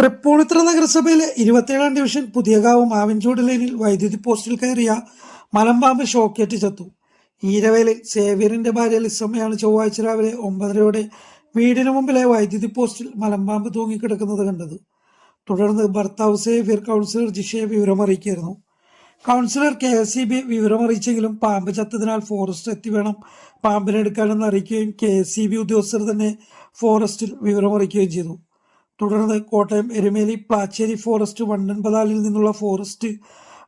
തൃപ്പൂണിത്തുറ നഗരസഭയിലെ ഇരുപത്തിയേഴാം ഡിവിഷൻ പുതിയകാവ് മാവിൻചൂട് ലൈനിൽ വൈദ്യുതി പോസ്റ്റിൽ കയറിയ മലമ്പാമ്പ് ഷോക്കേറ്റ് ചത്തു. ഈരവേലിൽ സേവ്യറിന്റെ ഭാര്യ ലിസമ്മയാണ് ചൊവ്വാഴ്ച രാവിലെ ഒമ്പതരയോടെ വീടിന് മുമ്പിലെ വൈദ്യുതി പോസ്റ്റിൽ മലമ്പാമ്പ് തൂങ്ങിക്കിടക്കുന്നത് കണ്ടത്. തുടർന്ന് ഭർത്താവ് സേവ്യർ കൗൺസിലർ ജിഷയെ വിവരമറിയിക്കായിരുന്നു. Councillor K S C B വിവരമറിയിച്ചെങ്കിലും പാമ്പ് ചത്തതിനാൽ ഫോറസ്റ്റ് എത്തി വേണം പാമ്പിനെടുക്കാനെന്ന് അറിയിക്കുകയും കെ എസ് സി ബി ഉദ്യോഗസ്ഥർ തന്നെ ഫോറസ്റ്റിൽ വിവരമറിയിക്കുകയും ചെയ്തു. തുടർന്ന് കോട്ടയം എരുമേലി പ്ലാച്ചേരി ഫോറസ്റ്റ് വണ്ടൻപതാലിൽ നിന്നുള്ള forest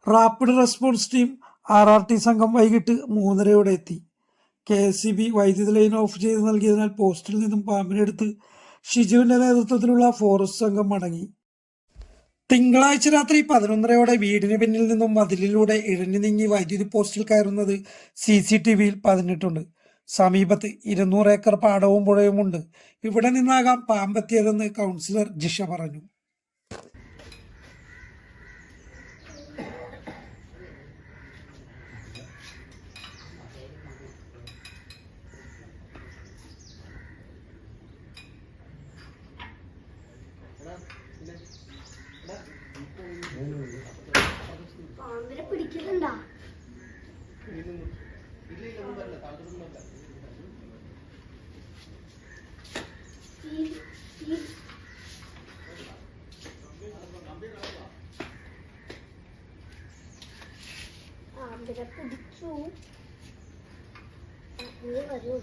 rapid response team R R T സംഘം വൈകിട്ട് മൂന്നരയോടെ എത്തി. കെ എസ് സി ബി വൈദ്യുതി ലൈൻ ഓഫ് ചെയ്ത് നൽകിയതിനാൽ പോസ്റ്റിൽ നിന്നും പാമ്പിനെടുത്ത് ഷിജുവിന്റെ നേതൃത്വത്തിലുള്ള ഫോറസ്റ്റ് സംഘം മടങ്ങി. തിങ്കളാഴ്ച രാത്രി പതിനൊന്നരയോടെ വീടിന് പിന്നിൽ നിന്നും മതിലിലൂടെ ഇഴഞ്ഞു നീങ്ങി വൈദ്യുതി പോസ്റ്റിൽ കയറുന്നത് സി സി ടി വിയിൽ പതിഞ്ഞിട്ടുണ്ട് സമീപത്ത് ഇരുന്നൂറ് ഏക്കർ പാടവും പുഴയുമുണ്ട്. ഇവിടെ നിന്നാകാം പാമ്പെത്തിയതെന്ന് കൗൺസിലർ ജിഷ പറഞ്ഞു. പിടിക്കുന്നുണ്ടാ? 아, 내가 또 늦죠. 아, 이래가지고.